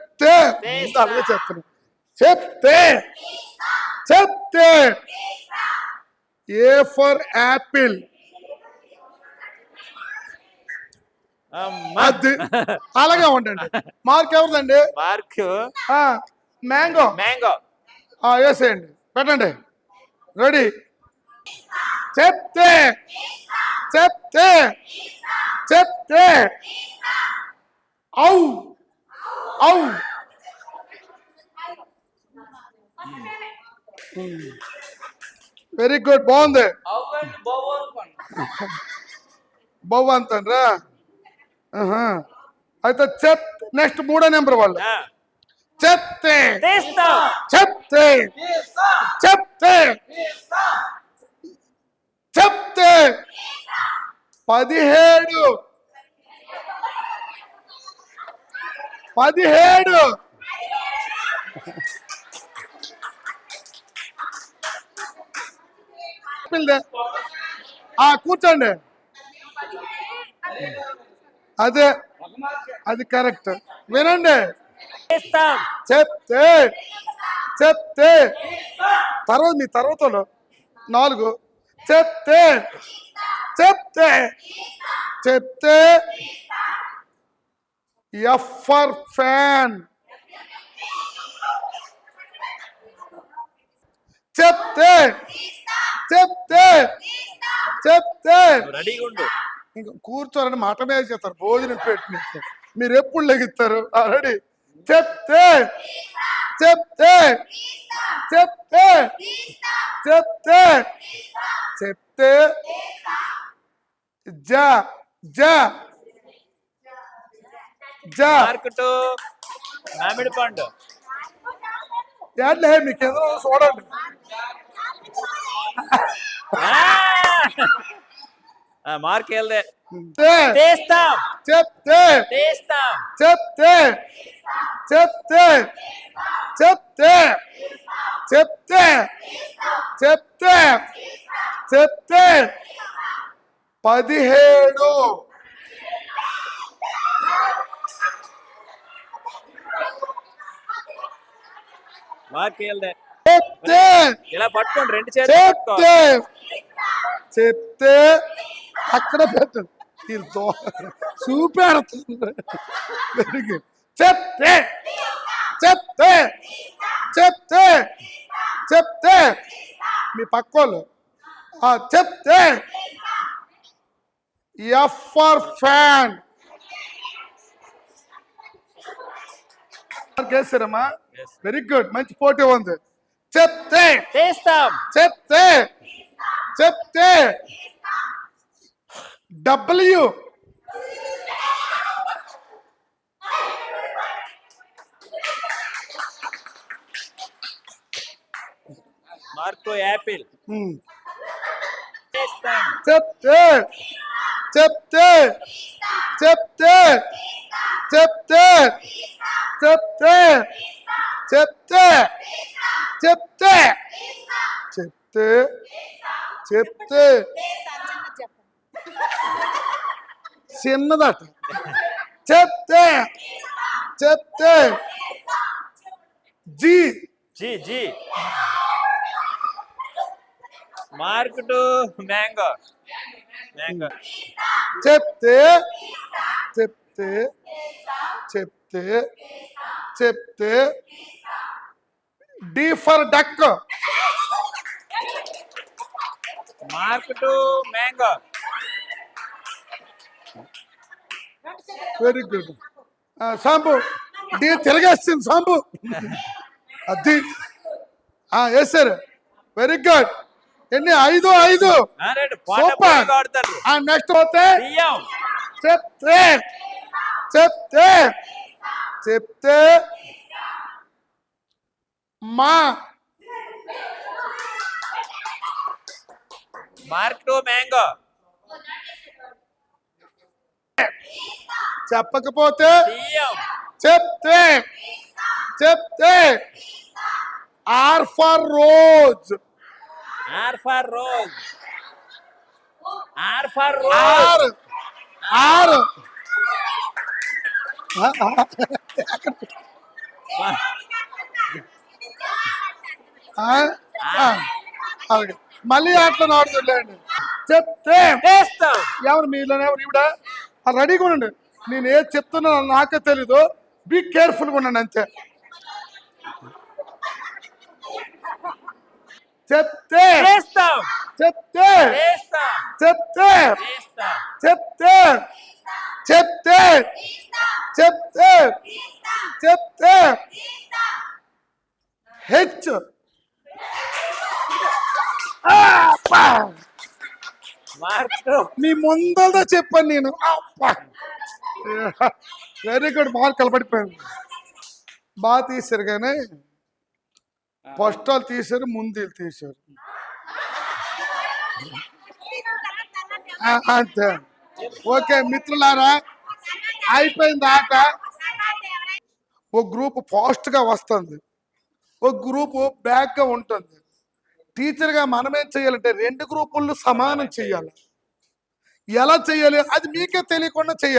చెప్తే అలాగే చెప్తాను చెప్తే చెప్తే. A for apple? అది. అలాగే ఉండండి. మార్క్ ఎవరిదండి? మార్క్. మ్యాంగో. మ్యాంగో. వేసేయండి. పెట్టండి. రెడీ. చెప్తే చెప్తే చెప్తే. ఔ. ఔ వెరీ గుడ్ బాగుంది. బాగు అంతరా అయితే చెప్ నెక్స్ట్ మూడో నెంబర్ వాళ్ళు చెప్తే. చెప్తే. చెప్తే. చెప్తే. పదిహేడు. పదిహేడు. ఆ కూర్చోండి. అదే అది కరెక్ట్. వినండి. చెప్తే చెప్తే. తర్వాత మీ తర్వాత. నాలుగు. చెప్తే చెప్తే. చెప్తే. F for fan. చెప్తే చెప్తే చెప్తే. ఇంకా కూర్చోరని మాట మీద చేస్తారు భోజనం పెట్టిన మీరు ఎప్పుడు లెగిస్తారు? రెడీ. చెప్తే చెప్తే చెప్తే చెప్తే చెప్తే. జా జా. జా మార్క్ టు మామిడి పండు. ఏంటే మీకు ఎదురు చూడండి. మార్క్ వెళ్దే చెప్తే తీస్తాం. చెప్తే. చెప్తే. చెప్తే. చెప్తే. చెప్తే. చెప్తే. చెప్తే. పదిహేడు. మార్క్ వెళ్దే చెప్తే. ఇలా పట్టుకోండి రెండు చెప్తే. చెప్తే. అక్కడ పెట్టండి చూపెడుతుంది చెప్తే. చెప్తే. చెప్తే. చెప్తే. మీ పక్కోళ్ళు. ఆ, చెప్తే. ఎఫర్ ఫ్యాన్ కేసరమ్మా Yes. వెరీ గుడ్ మంచి పోటీ ఉంది. చెప్తే. తీస్తాం చెప్తే. చెప్తే. డబ్ల్యూ. Mark apple. చెప్తే. చెప్తే. చెప్తే. చెప్తే. చెప్తే చెప్తే చెప్తే చెప్తే చెప్తే. చిన్నదట. చెప్తే చెప్తే. G. G G. Mark to mango. Mango. చెప్తే చెప్తే చెప్తే. చెప్తే D for duck. Mark to mango. Very good Sambu D తిరగేస్తుంది సాంబు. అది. వేసారు వెరీ గుడ్ ఎన్ని? ఐదు ఐదు. సూపర్ నెక్స్ట్ పోతే చెప్తే చెప్తే. చెప్తే మా మార్క్ టు మ్యాంగో. చెప్పకపోతే చెప్తే చెప్తే R for rose. R for rose. R for R rose R. ఆ? మళ్ళీ ఆటలో ఆడుతుండీ చెప్తే ఎవరు మీలోనే ఎవరు? ఇవిడ రెడీగా ఉండండి నేను ఏది చెప్తున్నా నాకే తెలీదు. బీ కేర్ఫుల్గా ఉండండి అంతే. చెప్తే చెప్తే చెప్తే చెప్తే చెప్తే చెప్తే చెప్తే హెచ్ నీ ముందర చెప్పాను నేను. వెరీ గుడ్ బాగా కలపడిపోయింది బాగా తీశారు కానీ ఫస్ట్ వాళ్ళు తీశారు ముందు తీశారు. అంతే. ఓకే మిత్రులారా అయిపోయింది దాకా ఒక గ్రూప్ ఫాస్ట్గా వస్తుంది. ఒక గ్రూప్ బ్యాక్గా ఉంటుంది. టీచర్గా చేయాలంటే రెండు గ్రూపులను సమానం చేయాలి. ఎలా చేయాలి? అది మీకే తెలియకుండా చేయాలి.